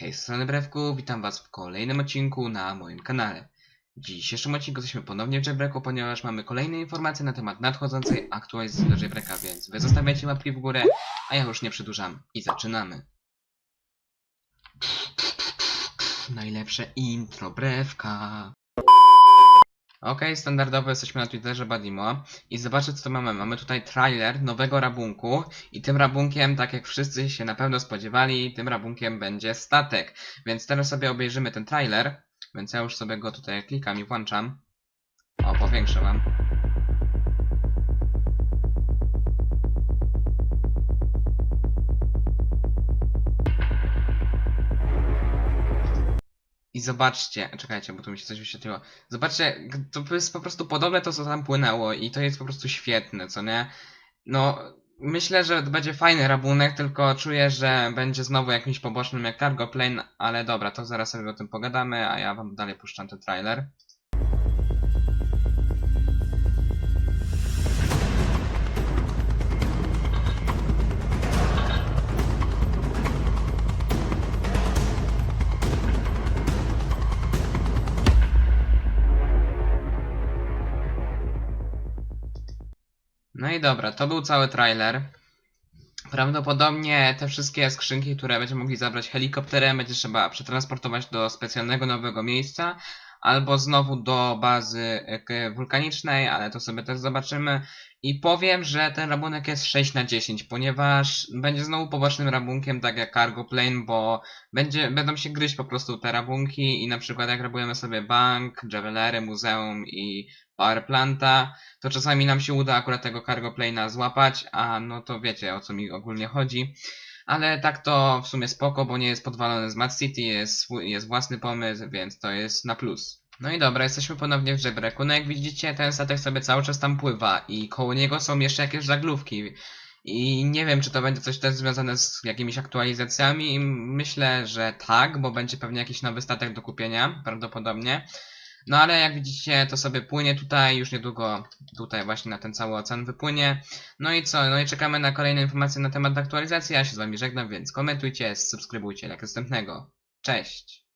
Hej, strony Brewku, witam was w kolejnym odcinku na moim kanale. W dzisiejszym odcinku jesteśmy ponownie w Jailbreaku, ponieważ mamy kolejne informacje na temat nadchodzącej aktualizacji do Jailbreaka, więc wy zostawiacie łapki w górę, a ja już nie przedłużam i zaczynamy. Najlepsze intro Brewka. Okej, standardowo jesteśmy na Twitterze Badimo i zobaczcie co tu mamy. Mamy tutaj trailer nowego rabunku i tym rabunkiem, tak jak wszyscy się na pewno spodziewali, tym rabunkiem będzie statek. Więc teraz sobie obejrzymy ten trailer, więc ja już sobie go tutaj klikam i włączam. O, powiększę wam. I zobaczcie, czekajcie, bo tu mi się coś wyświetliło. Zobaczcie, to jest po prostu podobne to, co tam płynęło i to jest po prostu świetne, co nie? No, myślę, że będzie fajny rabunek, tylko czuję, że będzie znowu jakimś pobocznym jak Cargo Plane, ale dobra, to zaraz sobie o tym pogadamy, a ja wam dalej puszczam ten trailer. No i dobra, to był cały trailer. Prawdopodobnie te wszystkie skrzynki, które będziemy mogli zabrać helikopterem, będzie trzeba przetransportować do specjalnego nowego miejsca, albo znowu do bazy e, wulkanicznej, ale to sobie też zobaczymy. I powiem, że ten rabunek jest 6 na 10, ponieważ będzie znowu pobocznym rabunkiem, tak jak Cargo Plane, bo będzie, będą się gryźć po prostu te rabunki i na przykład jak rabujemy sobie bank, jewelery, muzeum i power planta, to czasami nam się uda akurat tego cargo plane'a złapać, a no to wiecie o co mi ogólnie chodzi. Ale tak to w sumie spoko, bo nie jest podwalony z Mad City, jest, jest własny pomysł, więc to jest na plus. No i dobra, jesteśmy ponownie w żebreku. No jak widzicie, ten statek sobie cały czas tam pływa i koło niego są jeszcze jakieś żaglówki. I nie wiem, czy to będzie coś też związane z jakimiś aktualizacjami. Myślę, że tak, bo będzie pewnie jakiś nowy statek do kupienia, prawdopodobnie. No ale jak widzicie, to sobie płynie tutaj, już niedługo tutaj właśnie na ten cały ocean wypłynie. No i co? No i czekamy na kolejne informacje na temat aktualizacji. Ja się z wami żegnam, więc komentujcie, subskrybujcie, jak następnego. Cześć!